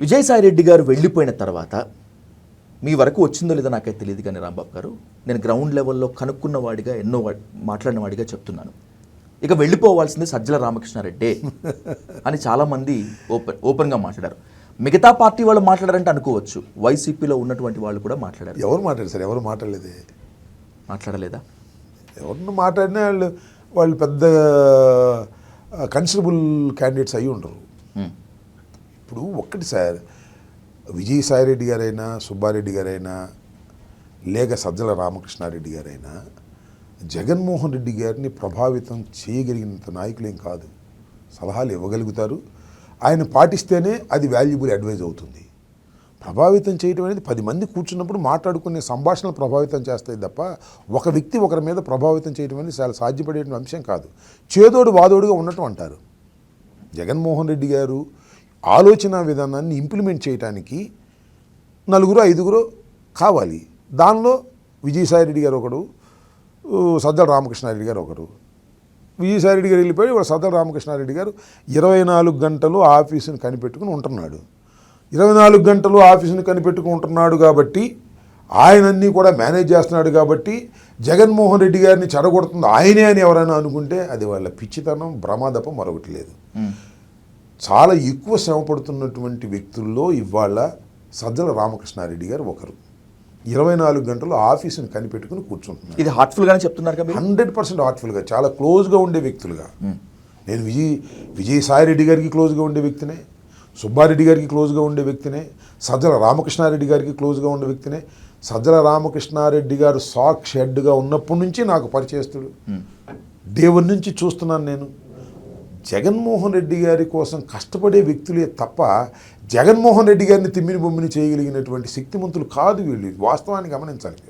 విజయసాయి రెడ్డి గారు వెళ్ళిపోయిన తర్వాత మీ వరకు వచ్చిందో లేదో నాకైతే తెలియదు కానీ రాంబాబు గారు నేను గ్రౌండ్ లెవెల్లో కనుక్కున్న వాడిగా ఎన్నో మాట్లాడిన వాడిగా చెప్తున్నాను. ఇక వెళ్ళిపోవాల్సింది సజ్జల రామకృష్ణారెడ్డి అని చాలామంది ఓపెన్ ఓపెన్గా మాట్లాడారు. మిగతా పార్టీ వాళ్ళు మాట్లాడారంటే అనుకోవచ్చు. వైసీపీలో ఉన్నటువంటి వాళ్ళు కూడా మాట్లాడారు. ఎవరు మాట్లాడారు సార్? ఎవరు మాట్లాడలేదే? మాట్లాడలేదా? ఎవరిని మాట్లాడినా వాళ్ళు వాళ్ళు పెద్ద కన్సిడరబుల్ క్యాండిడేట్స్ అయి ఉండరు. ఇప్పుడు ఒక్కటి సార్ విజయసాయిరెడ్డి గారైనా సుబ్బారెడ్డి గారైనా లేక సజ్జల రామకృష్ణారెడ్డి గారైనా జగన్మోహన్ రెడ్డి గారిని ప్రభావితం చేయగలిగినంత నాయకులేం కాదు. సలహాలు ఇవ్వగలుగుతారు. ఆయన పాటిస్తేనే అది వాల్యుబుల్ అడ్వైజ్ అవుతుంది. ప్రభావితం చేయడం అనేది పది మంది కూర్చున్నప్పుడు మాట్లాడుకునే సంభాషణలు ప్రభావితం చేస్తాయి తప్ప ఒక వ్యక్తి ఒకరి మీద ప్రభావితం చేయడం అనేది చాలా సాధ్యపడే అంశం కాదు. చేదోడు వాదోడుగా ఉండటం అంటారు. జగన్మోహన్ రెడ్డి గారు ఆలోచన విధానాన్ని ఇంప్లిమెంట్ చేయడానికి నలుగురు ఐదుగురు కావాలి. దానిలో విజయసాయిరెడ్డి గారు ఒకడు ఊ, సజ్జల రామకృష్ణారెడ్డి గారు ఒకరు విజయసాయిరెడ్డి గారు వెళ్ళిపోయి ఇప్పుడు సజ్జల రామకృష్ణారెడ్డి గారు ఇరవై నాలుగు గంటలు ఆఫీసుని కనిపెట్టుకుని ఉంటున్నాడు. ఇరవై నాలుగు గంటలు ఆఫీసుని కనిపెట్టుకుని ఉంటున్నాడు కాబట్టి ఆయనన్నీ కూడా మేనేజ్ చేస్తున్నాడు కాబట్టి జగన్మోహన్ రెడ్డి గారిని చెడగొడుతుంది ఆయనే అని ఎవరైనా అనుకుంటే అది వాళ్ళ పిచ్చితనం ప్రమాదపం మరొకటి లేదు. చాలా ఎక్కువ శ్రమ పడుతున్నటువంటి వ్యక్తుల్లో ఇవాళ సజ్జల రామకృష్ణారెడ్డి గారు ఒకరు. ఇరవై నాలుగు గంటలు ఆఫీసుని కనిపెట్టుకుని కూర్చుంటున్నారు. ఇది హార్ట్ఫుల్గానే చెప్తున్నారు? హండ్రెడ్ పర్సెంట్ హార్ట్ఫుల్గా చాలా క్లోజ్గా ఉండే వ్యక్తులుగా. నేను విజయ్ విజయ్ సాయిరెడ్డి గారికి క్లోజ్గా ఉండే వ్యక్తినే సుబ్బారెడ్డి గారికి క్లోజ్గా ఉండే వ్యక్తినే సజ్జల రామకృష్ణారెడ్డి గారికి క్లోజ్గా ఉండే వ్యక్తినే సజ్జల రామకృష్ణారెడ్డి గారు సాక్షి హెడ్గా ఉన్నప్పటి నుంచి నాకు పరిచయస్తుడు. దేవుడి నుంచి చూస్తున్నాను నేను. జగన్మోహన్ రెడ్డి గారి కోసం కష్టపడే వ్యక్తులే తప్ప జగన్మోహన్ రెడ్డి గారిని తిమ్మిని బొమ్మిని చేయగలిగినటువంటి శక్తిమంతులు కాదు వీళ్ళు. వాస్తవాన్ని గమనించాలి మీరు.